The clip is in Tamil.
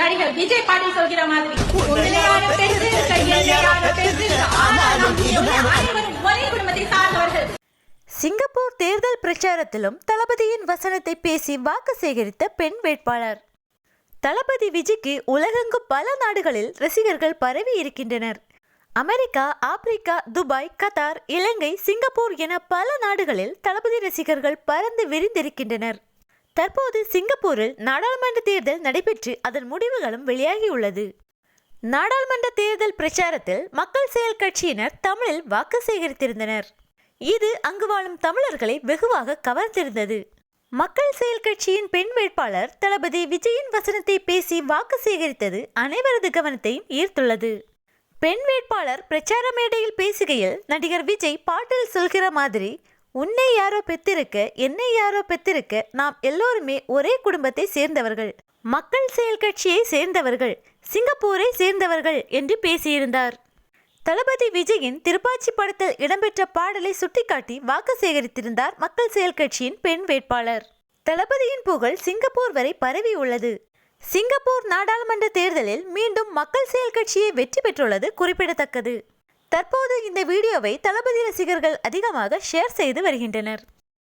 நடிகர் விஜய் பாட்டில் சொல்கிற மாதிரி உண்மையான ஒரே குடும்பத்தை சார்ந்தவர்கள். சிங்கப்பூர் தேர்தல் பிரச்சாரத்திலும் தளபதியின் வசனத்தை பேசி வாக்கு சேகரித்த பெண் வேட்பாளர். தளபதி விஜய்க்கு உலகெங்கும் பல நாடுகளில் ரசிகர்கள் பரவி இருக்கின்றனர். America Africa Dubai Qatar Ilangai Singapore என பல நாடுகளில் தளபதி ரசிகர்கள் பறந்து விரிந்திருக்கின்றனர். தற்போது சிங்கப்பூரில் நாடாளுமன்ற தேர்தல் நடைபெற்று அதன் முடிவுகளும் வெளியாகியுள்ளது. நாடாளுமன்ற தேர்தல் பிரச்சாரத்தில் மக்கள் செயல் கட்சியினர் தமிழில் வாக்கு சேகரித்திருந்தனர். இது அங்கு வாழும் தமிழர்களை வெகுவாக கவர்ந்திருந்தது. மக்கள் செயல் கட்சியின் பெண் வேட்பாளர் தளபதி விஜயின் வசனத்தை பேசி வாக்கு சேகரித்தது அனைவரது கவனத்தையும் ஈர்த்துள்ளது. பெண் வேட்பாளர் பிரச்சார மேடையில் பேசுகையில் நடிகர் விஜய் பாட்டில் சொல்கிற மாதிரி உன்னை யாரோ பெத்திருக்க என்னை யாரோ பெத்திருக்க நாம் எல்லோருமே ஒரே குடும்பத்தை சேர்ந்தவர்கள். மக்கள் செயல் கட்சியை சேர்ந்தவர்கள் சிங்கப்பூரை சேர்ந்தவர்கள் என்று பேசியிருந்தார். தளபதி விஜயின் திருப்பாச்சி படத்தில் இடம்பெற்ற பாடலை சுட்டிக்காட்டி வாக்கு சேகரித்திருந்தார் மக்கள் செயல் கட்சியின் பெண் வேட்பாளர். தளபதியின் புகழ் சிங்கப்பூர் வரை பரவி உள்ளது. சிங்கப்பூர் நாடாளுமன்ற தேர்தலில் மீண்டும் மக்கள் செயல் கட்சியை வெற்றி பெற்றுள்ளது குறிப்பிடத்தக்கது. தற்போது இந்த வீடியோவை தளபதி ரசிகர்கள் அதிகமாக ஷேர் செய்து வருகின்றனர்.